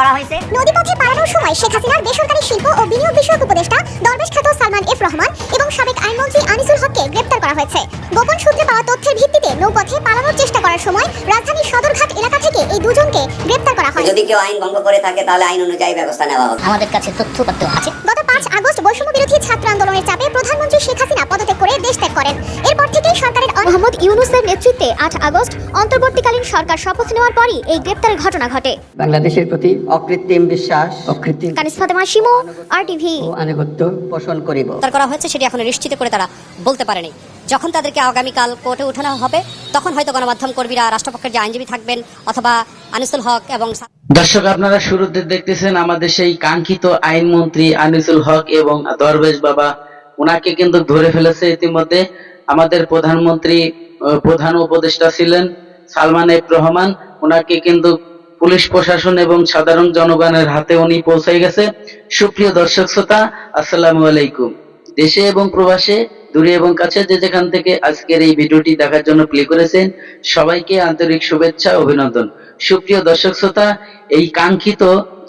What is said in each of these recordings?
করা হয়েছে। নদীপথে পালানোর সময় শেখ হাসিনার বেসরকারি শিল্প ও বিনিয়োগ বিষয়ক উপদেষ্টা দরবেশ খ্যাত সালমান এফ রহমান এবং সাবেক আইনমন্ত্রী আনিসুল হককে গ্রেপ্তার করা হয়েছে। গোপন সূত্রে পাওয়া তথ্যের ভিত্তিতে নৌপথে পালানোর চেষ্টা করার সময় রাজধানীর সদরঘাট এলাকা থেকে এই দুজনকে গ্রেপ্তার করা হয়। যদি কেউ আইন ভঙ্গ করে থাকে তাহলে আইন অনুযায়ী ব্যবস্থা নেওয়া হবে। আমাদের কাছে তথ্যপত্র আছে। গত পাঁচ আগস্ট বৈষম্য বিরোধী ছাত্র আন্দোলনের চাপে প্রধানমন্ত্রী শেখ হাসিনা পদত্যাগ করে দেশ ত্যাগ করেন। এরপর থেকেই সরকারের মোহাম্মদ ইউনুসের নেতৃত্বে আট আগস্ট অন্তর্বর্তীকালীন সরকার শপথ নেওয়ার পরই এই গ্রেপ্তারের ঘটনা ঘটে। বাংলাদেশের প্রতি অকৃত্রিম বিশ্বাস অকৃত্রিম কানিস ফাতেমা শিমু আর টিভি আনুগত্য পোষণ করিব। গ্রেপ্তার করা হয়েছে সেটি এখনও নিশ্চিত করে তারা বলতে পারেনি। যখন তাদেরকে আগামীকাল কোর্টে উঠানো হবে তখন হয়তো গণমাধ্যম কর্মীরা রাষ্ট্রপক্ষের যে আইনজীবী থাকবেন অথবা আনিসুল হক এবং দর্শক আপনারা শুরুতে দেখতেছেন আমাদের সেই কাঙ্ক্ষিত আইনমন্ত্রী আনিসুল হক এবং দরবেশ বাবা। ওনাকে কিন্তু ধরে ফেলেছে ইতিমধ্যে। আমাদের প্রধানমন্ত্রী প্রধান উপদেষ্টা ছিলেন সালমান এফ রহমান। ওনাকে কিন্তু পুলিশ প্রশাসন এবং সাধারণ জনগণের হাতে উনি পৌঁছে গেছে। সুপ্রিয় দর্শক শ্রোতা, আসসালামু আলাইকুম। দেশে এবং প্রবাসে, দূরে এবং কাছে যে যেখান থেকে আজকের এই ভিডিওটি দেখার জন্য প্লে করেছেন, সবাইকে আন্তরিক শুভেচ্ছা অভিনন্দন। সুপ্রিয় দর্শক শ্রোতা, এই কাঙ্ক্ষিত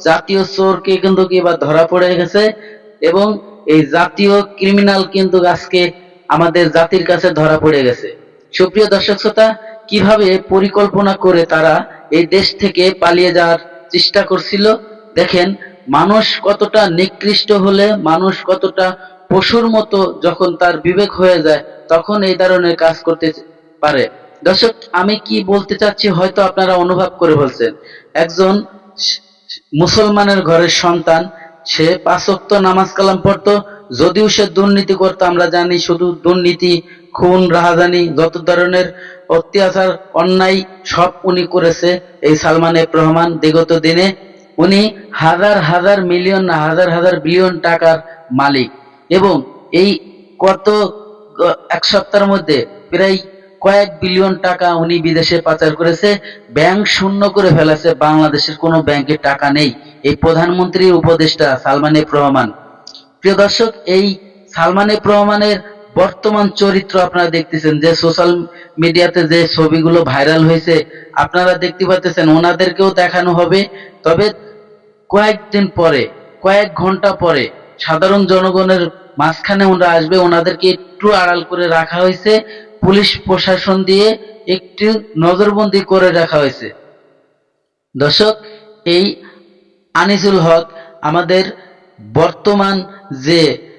জাতীয় চোরকে কিন্তু কি এবার ধরা পড়ে গেছে এবং এই জাতীয় ক্রিমিনাল কিন্তু আজকে আমাদের জাতির কাছে ধরা পড়ে গেছে। সুপ্রিয় দর্শক শ্রোতা, কীভাবে পরিকল্পনা করে তারা এই দেশ থেকে পালিয়ে যাওয়ার চেষ্টা করছিল? দেখেন, মানুষ কতটা নিকৃষ্ট হলে, মানুষ কতটা পশুর মতো যখন তার বিবেক হয়ে যায়, তখন এই ধরনের কাজ করতে পারে। দর্শক, আমি কি বলতে চাচ্ছি হয়তো আপনারা অনুভব করে বলছেন একজন মুসলমানের ঘরের সন্তান, সে পাঁচক্ত নামাজ কালাম পড়তো যদিও সে দুর্নীতি করতো, আমরা জানি শুধু দুর্নীতি, খুন, রাহাজানি, যত ধরনের অত্যাচার, অন্যায় সব উনি করেছে এই সালমান এফ রহমান। বিগত দিনে উনি হাজার হাজার মিলিয়ন হাজার হাজার বিলিয়ন টাকার মালিক। এবং এই কত, এক সপ্তাহের মধ্যে প্রায় কয়েক বিলিয়ন টাকা উনি বিদেশে পাচার করেছে, ব্যাংক শূন্য করে ফেলেছে, বাংলাদেশের কোনো ব্যাংকে টাকা নেই। এই প্রধানমন্ত্রীর উপদেষ্টা সালমান এফ রহমান। প্রিয় দর্শক, এই সালমান এফ রহমানের বর্তমান চরিত্র আপনারা দেখতেছেন, যে সোশ্যাল মিডিয়াতে যে ছবিগুলো ভাইরাল হয়েছে, আপনারা দেখতে পাচ্ছেন ওনাদেরকেও দেখানো হবে। তবে কয়েকদিন পরে, কয়েক ঘণ্টা পরে সাধারণ জনগণের মাঝখানে ওনারা আসবে, ওনাদেরকে একটু আড়াল করে রাখা হয়েছে। পুলিশ প্রশাসন দিয়ে একটু নজরবন্দি করে রাখা হয়েছে। দর্শক, এই আনিসুল হক আমাদের বর্তমান যে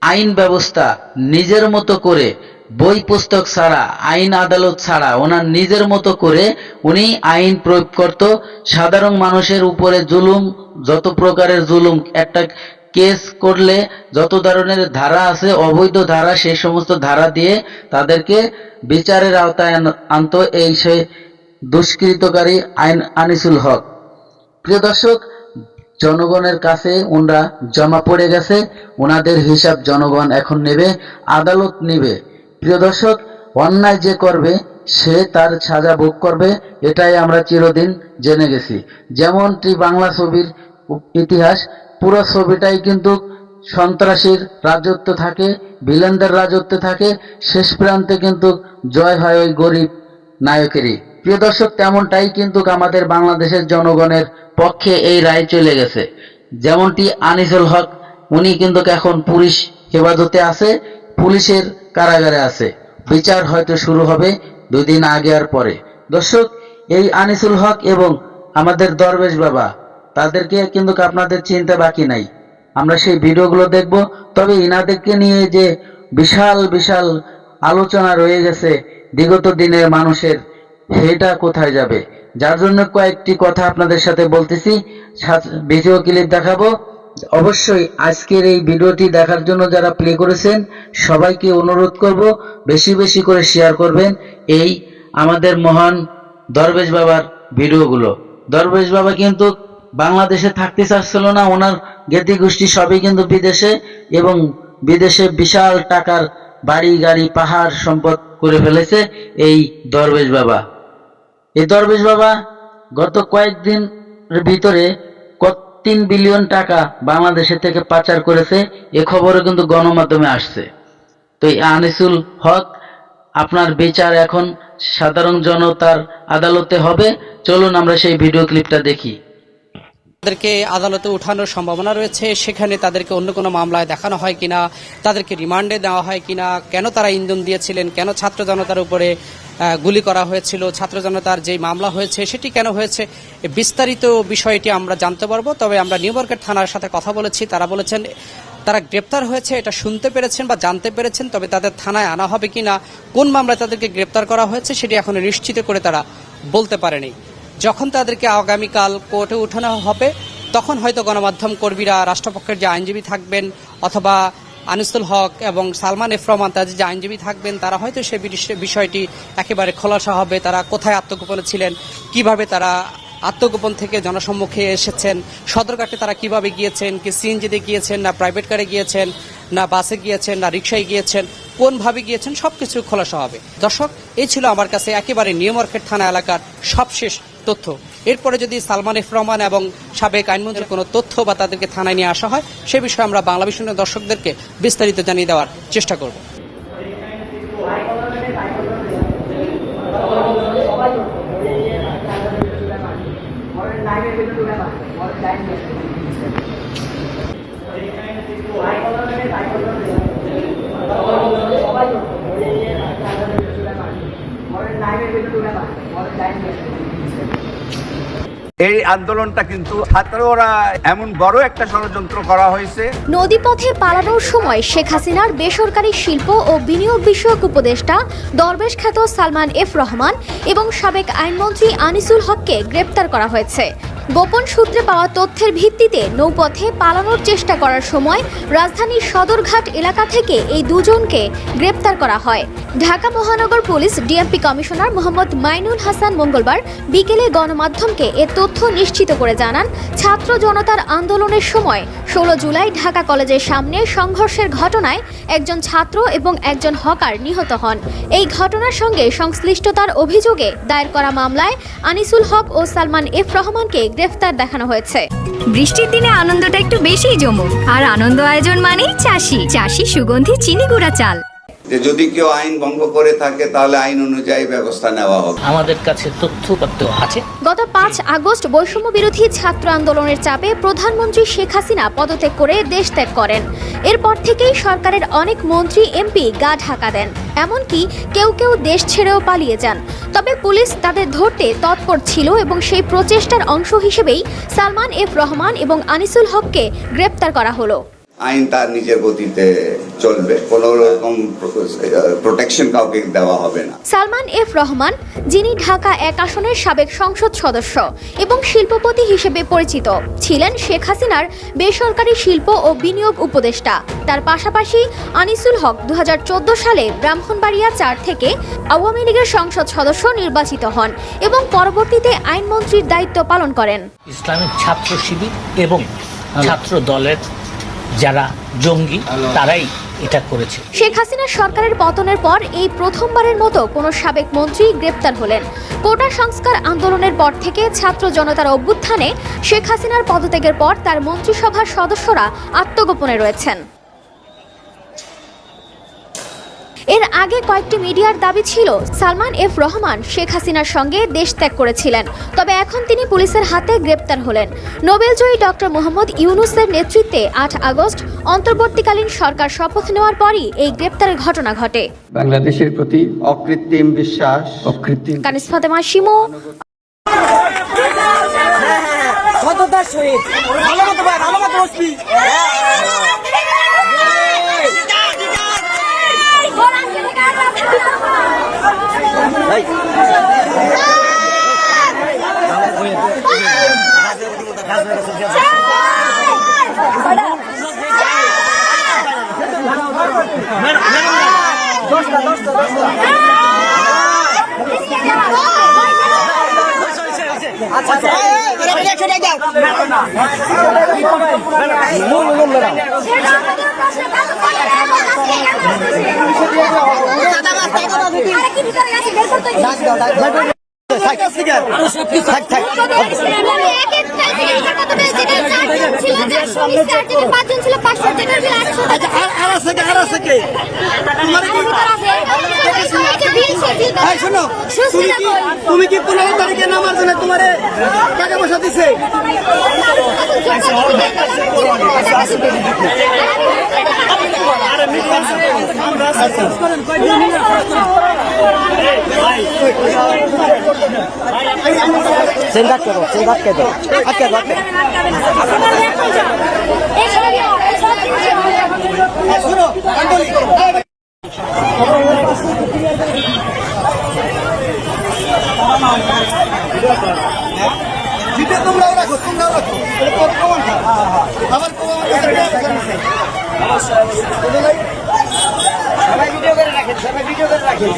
আইন ব্যবস্থা নিজের মতো করে, বই পুস্তক ছাড়া, আইন আদালত ছাড়া, ওনার নিজের মতো করে উনি আইন প্রয়োগ করত। সাধারণ মানুষের উপরে জুলুম, যত প্রকারের জুলুম, একটা কেস করলে যত ধরনের ধারা আছে, অবৈধ ধারা সেই সমস্ত ধারা দিয়ে তাদেরকে বিচারের আওতায় আন- আনতো এই সে দুষ্কৃতকারী আইন আনিসুল হক। প্রিয় দর্শক জনগণের কাছে ওনারা জমা পড়ে গেছে, ওনাদের হিসাব জনগণ এখন নেবে, আদালত নেবে। প্রিয় দর্শক, অন্যায় যে করবে, সে তার সাজা ভোগ করবে, এটাই আমরা চিরদিন জেনে গেছি। যেমনটি বাংলা ছবির ইতিহাস, পুরো ছবিটাই কিন্তু সন্ত্রাসীর রাজত্ব থাকে, ভিলেনদের রাজত্ব থাকে, শেষ প্রান্তে কিন্তু জয় হয় ওই গরিব নায়কেরই। প্রিয় দর্শক, তেমনটাই কিন্তু আমাদের বাংলাদেশের জনগণের পক্ষে এই রায় চলে গেছে। যেমনটি আনিসুল হক, উনি কিন্তু এখন পুলিশ হেফাজতে আছে, পুলিশের কারাগারে আছে। বিচার হয়তো শুরু হবে দুই দিন আগে আর পরে। দর্শক, এই আনিসুল হক এবং আমাদের দরবেশ বাবা, তাদেরকে কিন্তু আপনাদের চিন্তা বাকি নাই। আমরা সেই ভিডিওগুলো দেখব, তবে ইনাদেরকে নিয়ে যে বিশাল বিশাল আলোচনা রয়ে গেছে, বিগত দিনের মানুষের সেটা কোথায় যাবে? যার জন্য কয়েকটি কথা আপনাদের সাথে বলতেছি। ভিডিও ক্লিপ দেখাবো। অবশ্যই আজকের এই ভিডিওটি দেখার জন্য যারা প্লে করেছেন, সবাইকে অনুরোধ করব বেশি বেশি করে শেয়ার করবেন এই আমাদের মহান দরবেশ বাবার ভিডিওগুলো। দরবেশ বাবা কিন্তু বাংলাদেশে থাকতে চাচ্ছিল না, ওনার জ্ঞাতি গোষ্ঠী সবই কিন্তু বিদেশে এবং বিদেশে বিশাল টাকার বাড়ি, গাড়ি, পাহাড় সম্পদ করে ফেলেছে এই দরবেশ বাবা। এই দরবেশ বাবা গত কয়েকদিনের ভিতরে তিন বিলিয়ন টাকা বাংলাদেশের থেকে পাচার করেছে, এ খবরও কিন্তু গণমাধ্যমে আসছে। তো এই আনিসুল হক, আপনার বিচার এখন সাধারণ জনতার আদালতে হবে। চলুন আমরা সেই ভিডিও ক্লিপটা দেখি। তাদেরকে আদালতে উঠানোর সম্ভাবনা রয়েছে, সেখানে তাদেরকে অন্য কোনো মামলায় দেখানো হয় কিনা, তাদেরকে রিমান্ডে দেওয়া হয় কিনা, কেন তারা ইন্ধন দিয়েছিলেন, কেন ছাত্র জনতার উপরে গুলি করা হয়েছিল, ছাত্র জনতার যে মামলা হয়েছে, সেটি কেন হয়েছে বিস্তারিত বিষয়টি আমরা জানতে পারব, তবে আমরা নিউ মার্কেট থানার সাথে কথা বলেছি, তারা বলেছেন, তারা গ্রেপ্তার হয়েছে, এটা শুনতে পেরেছেন বা জানতে পেরেছেন, তবে তাদের থানায় আনা হবে কিনা, কোন মামলায় তাদেরকে গ্রেপ্তার করা হয়েছে, সেটি এখনও নিশ্চিত করে তারা বলতে পারেনি। যখন তাদেরকে আগামীকাল কোর্টে উঠানো হবে, তখন হয়তো গণমাধ্যম কর্মীরা, রাষ্ট্রপক্ষের যে আইনজীবী থাকবেন অথবা আনিসুল হক এবং সালমান এফ রহমান, তাদের যে আইনজীবী থাকবেন, তারা হয়তো সে বিষয়টি একেবারে খোলাসা হবে। তারা কোথায় আত্মগোপনে ছিলেন, কীভাবে তারা আত্মগোপন থেকে জনসম্মুখে এসেছেন সদরঘাটে তারা কীভাবে গিয়েছেন, কি সিএনজিতে গিয়েছেন, না প্রাইভেট কারে গিয়েছেন, না বাসে গিয়েছেন, না রিক্সায় গিয়েছেন, কোনভাবে গিয়েছেন, সবকিছু খোলাসা হবে। দর্শক, এই ছিল আমার কাছে একেবারে নিউ মার্কেট থানা এলাকার সবশেষ তথ্য। এরপরে যদি সালমান এফ রহমান এবং সাবেক আইনমন্ত্রীর কোনো তথ্য বা তাদেরকে থানায় নিয়ে আসা হয়, সে বিষয়ে আমরা বাংলা দর্শকদেরকে বিস্তারিত জানিয়ে দেওয়ার চেষ্টা করব। এই আন্দোলনটা কিন্তু ছাত্ররা এমন বড় একটা ষড়যন্ত্র করা হয়েছে। নদীপথে পালানোর সময় শেখ হাসিনার বেসরকারি শিল্প ও বিনিয়োগ বিষয়ক উপদেষ্টা দরবেশ খ্যাত সালমান এফ রহমান এবং সাবেক আইনমন্ত্রী আনিসুল হককে গ্রেপ্তার করা হয়েছে। গোপন সূত্রে পাওয়া তথ্যের ভিত্তিতে নৌপথে পালানোর চেষ্টা করার সময় রাজধানীর সদরঘাট এলাকা থেকে এই দুজনকে গ্রেপ্তার করা হয়। ঢাকা মহানগর police DMP commissioner Mohammad Mainul Hasan মঙ্গলবার বিকেলে গণমাধ্যমকে এ তথ্য নিশ্চিত করে জানান, ছাত্র জনতার আন্দোলনের সময় ষোলো জুলাই ঢাকা কলেজের সামনে সংঘর্ষের ঘটনায় একজন ছাত্র এবং একজন হকার নিহত হন। এই ঘটনার সঙ্গে সংশ্লিষ্টতার অভিযোগে দায়ের করা মামলায় আনিসুল হক ও সালমান এফ রহমানকে গ্রেফতার দেখানো হয়েছে। বৃষ্টির দিনে আনন্দটা একটু বেশি জমুক। আর আনন্দ আয়োজন মানেই চাষি। চাষি সুগন্ধি, চিনি, গুঁড়া চাল। যে যদি কেউ আইন ভঙ্গ করে থাকে তাহলে আইন অনুযায়ী ব্যবস্থা নেওয়া হবে। আমাদের কাছে তথ্যপত্র আছে। গত পাঁচ আগস্ট বৈষম্য বিরোধী ছাত্র আন্দোলনের চাপে প্রধানমন্ত্রী শেখ হাসিনা পদত্যাগ করে দেশ ত্যাগ করেন। এরপর থেকেই সরকারের অনেক মন্ত্রী এমপি গা ঢাকা দেন। এমনকি কেউ কেউ দেশ ছেড়েও পালিয়ে যান। তবে পুলিশ তাদের ধরতে তৎপর ছিল এবং সেই প্রচেষ্টার অংশ হিসেবেই সালমান এফ রহমান এবং আনিসুল হককে গ্রেপ্তার করা হলো। আইন তার নিজের গতিতে চলবে। কোনো রকম প্রোটেকশন কাউকে দেওয়া হবে না। সালমান এফ রহমান যিনি ঢাকা এক আসনের সাবেক সংসদ সদস্য এবং শিল্পপতি হিসেবে পরিচিত ছিলেন শেখ হাসিনার বেসরকারি শিল্প ও বিনিয়োগ উপদেষ্টা। তার পাশাপাশি আনিসুল হক দু হাজার চোদ্দ সালে ব্রাহ্মণবাড়িয়া চার থেকে আওয়ামী লীগের সংসদ সদস্য নির্বাচিত হন এবং পরবর্তীতে আইনমন্ত্রীর দায়িত্ব পালন করেন। ইসলামিক ছাত্র শিবির এবং ছাত্র দলের যারা জঙ্গি, তারাই এটা করেছে। শেখ হাসিনা সরকারের পতনের পর এই প্রথমবারের মতো কোনো সাবেক মন্ত্রী গ্রেপ্তার হলেন। কোটা সংস্কার আন্দোলনের পর থেকে ছাত্র জনতার অভ্যুত্থানে শেখ হাসিনার পদত্যাগের পর তার মন্ত্রিসভার সদস্যরা আত্মগোপনে রয়েছেন। এর আগে কয়েকটি মিডিয়ার দাবি ছিল সালমান এফ রহমান শেখ হাসিনার সঙ্গে দেশ ত্যাগ করেছিলেন। তবে এখন তিনি পুলিশের হাতে গ্রেপ্তার হলেন। নোবেলজয়ী ডক্টর মোহাম্মদ ইউনুসের নেতৃত্বে আট আগস্ট অন্তর্বর্তীকালীন সরকার শপথ নেওয়ার পরই এই গ্রেপ্তারের ঘটনা ঘটে। বাংলাদেশের প্রতি অকৃত্রিম বিশ্বাস। অকৃত্রিম কানিস ফাতেমা শিমু। থাক থাক ছিল চারশো নিচে আর যেটা পাঁচজন ছিল পাঁচশো যেটা ছিল একশো আচ্ছা আর আর আছে কে আর আছে কে? তোমার কি? এই শোনো তুমি কি তুমি কি পনেরো তারিখে নামার জন্য তোমারে টাকা পয়সা দিছে? সেন্দাত করো সেন্দাত কে দাও আজকে দাও শোনো আন্দোলি জিতে তোমরাও রাখো তোমরাও রাখো এটা তো প্রমাণ খা আবার প্রমাণ সবাই ভিডিও করে রাখেন সবাই ভিডিও করে রাখেন।